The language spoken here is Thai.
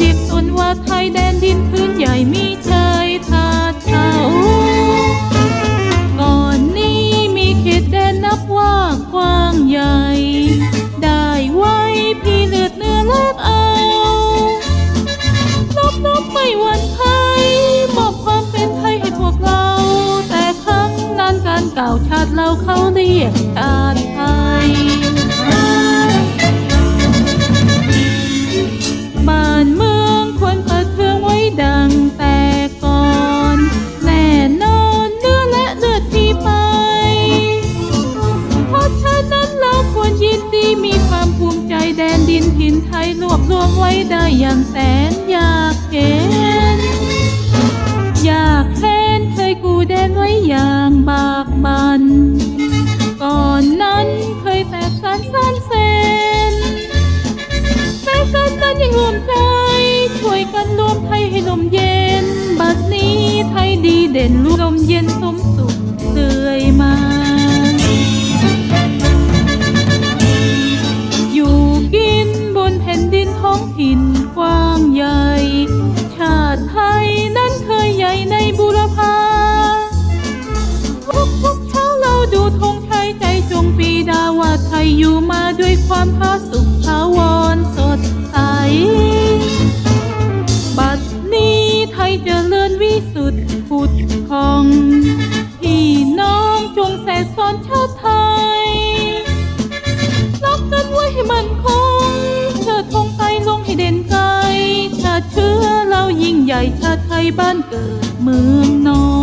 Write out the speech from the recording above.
ดิตตนว่าไทยแดนดินพื้นใหญ่มีชายทาเท้า ดินถิ่นไทยรวบรวมไว้ได้อย่างแสนอยากเห็น อยากแค้นเคยกูแดนไว้อย่างบากบัน ก่อนนั้นเคยแตกสานสานเซนแต่กันนั้นยังรวมใจ ช่วยกันรวมไทยให้ลมเย็น บัดนี้ไทยดีเด่นรวมลมเย็นสมสุขเรื่อยมา อยู่มาด้วยความผาสุกถาวรสดใส บัดนี้ไทยเจริญวิสุทธิ์ผุดพอง พี่น้องจงแสสอนชาติไทยรักกันไว้ให้มันคงเชิดธงไทยลงให้เด่นไกลชาติเชื้อเรายิ่งใหญ่ชาติไทยบ้านเกิดเมืองนอน